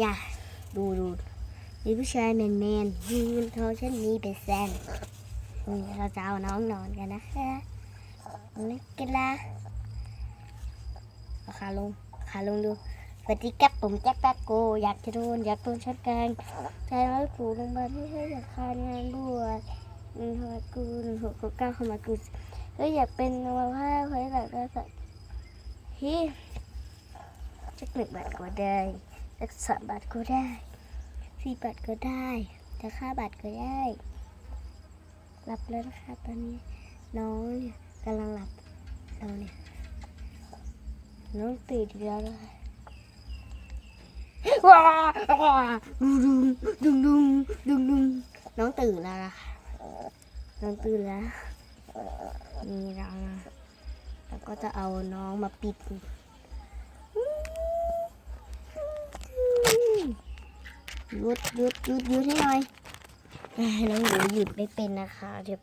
อย่าดูดูมีผู้ชายแมนแมนๆยืนโทรฉันนี้เป็นแซนมีเราจะเอาน้องนอนกันนะคะนี่กันละขาลงขาลงดูสวัสดีครับผมแจ็คแป๊กโก อยากจะโดนอยากโดนช็อตกันใจร้อยปูลงมาที่ให้อยากคานงานบวชหนึ่งหกกูหนึ่งหกเก้าเข้ามากูเฮ้ยอยากเป็นนวผ้าเฮ้ยแบบได้สักฮีจักหนึ่งบาทก็ได้ จักสามบาทก็ได้สี่บาทก็ได้จะค่าบาทก็ได้หลับแล้วนะคะตอนนี้น้องเนี่ยกำลังหลับเราเนี่ยน้องตื่นแล้วนะคะว้าวดุงดุงดุงดุงดุงน้องตื่นแล้วนะคะน้องตื่นแล้วนี่เรานะแล้วก็จะเอาน้องมาปิด หยุดหยุดหยุดหยุดให้หน่อยน้องหนูหยุดไม่เป็นนะคะเดี๋ยว